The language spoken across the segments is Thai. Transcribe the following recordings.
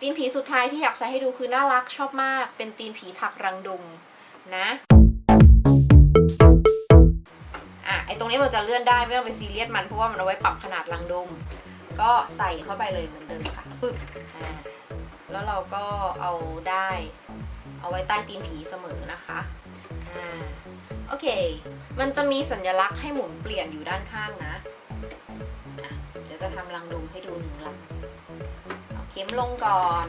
ตีนผีสุดท้ายที่อยากใช้ให้ดูคือน่ารักชอบมาก เป็นตีนผีถักรังดุมนะอะไอตรงนี้มันจะเลื่อนได้ไม่ต้องไปซีเรียสมันเพราะว่ามันเอาไว้ปรับขนาดรังดุม ก็ใส่เข้าไปเลยเหมือนเดิมค่ะปึ๊บอ่าแล้วเราก็เอาได้ เอาไว้ใต้ตีนผีเสมอนะคะอ่าโอเค มันจะมีสัญลักษณ์ให้หมุนเปลี่ยนอยู่ด้านข้างนะะเดี๋ยวจะทำรังดุมให้ดูหนึ่งรัง เข็มลงก่อน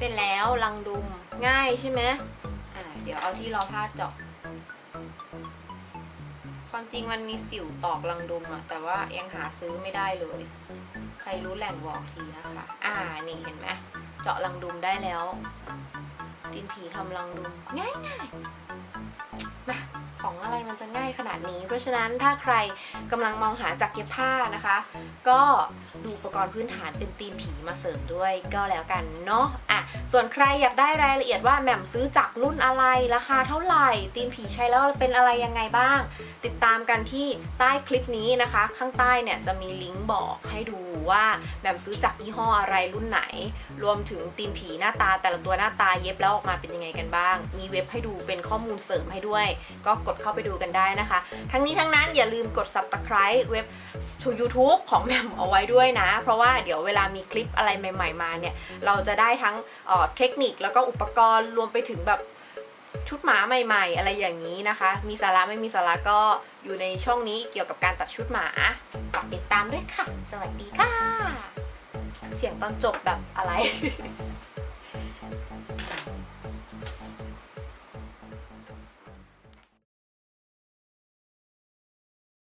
ไปแล้วรังดุมง่ายใช่ไหมอ่าเดี๋ยวเอาที่รอผ้าเจาะ ความจริงมันมีสิวตอกรังดุมอะแต่ว่ายังหาซื้อไม่ได้เลย ใครรู้แหล่งบอกทีนะคะ อ่านี่เห็นไหมเจาะรังดุมได้แล้ว ดินผีทำรังดุมง่ายง่าย มันจะง่ายขนาดนี้ เพราะฉะนั้นถ้าใครกำลังมองหาจักรเย็บผ้านะคะ ก็ดูอุปกรณ์พื้นฐานเป็นตีนผีมาเสริมด้วยก็แล้วกันเนาะอะส่วนใครอยากได้รายละเอียดว่าแหม่มซื้อจากรุ่นอะไรราคาเท่าไหร่ตีนผีใช้แล้วเป็นอะไรยังไงบ้าง ติดตามกันที่ใต้คลิปนี้นะคะ ข้างใต้เนี่ยจะมีลิงก์บอกให้ดูว่าแหม่มซื้อจากยี่ห้ออะไรรุ่นไหน รวมถึงตีนผีหน้าตาแต่ละตัวหน้าตาเย็บแล้วออกมาเป็นยังไงกันบ้าง มีเว็บให้ดูเป็นข้อมูลเสริมให้ด้วย ก็กดเข้าไปดูกันได้นะคะ ทั้งนี้ทั้งนั้นอย่าลืมกด subscribe เว็บ YouTube ของแหม่มเอาไว้ด้วยนะ เพราะว่าเดี๋ยวเวลามีคลิปอะไรใหม่ ๆ มาเนี่ย เราจะได้ทั้งเเทคนิคแล้วก็อุปกรณ์รวมไปถึงแบบชุดหมาใหม่ๆ อะไรอย่างนี้นะคะ มีสาระไม่มีสาระก็อยู่ในช่องนี้เกี่ยวกับการตัดชุดหมาฝากติดตามด้วยค่ะ สวัสดีค่ะ เสียงตอนจบแบบอะไร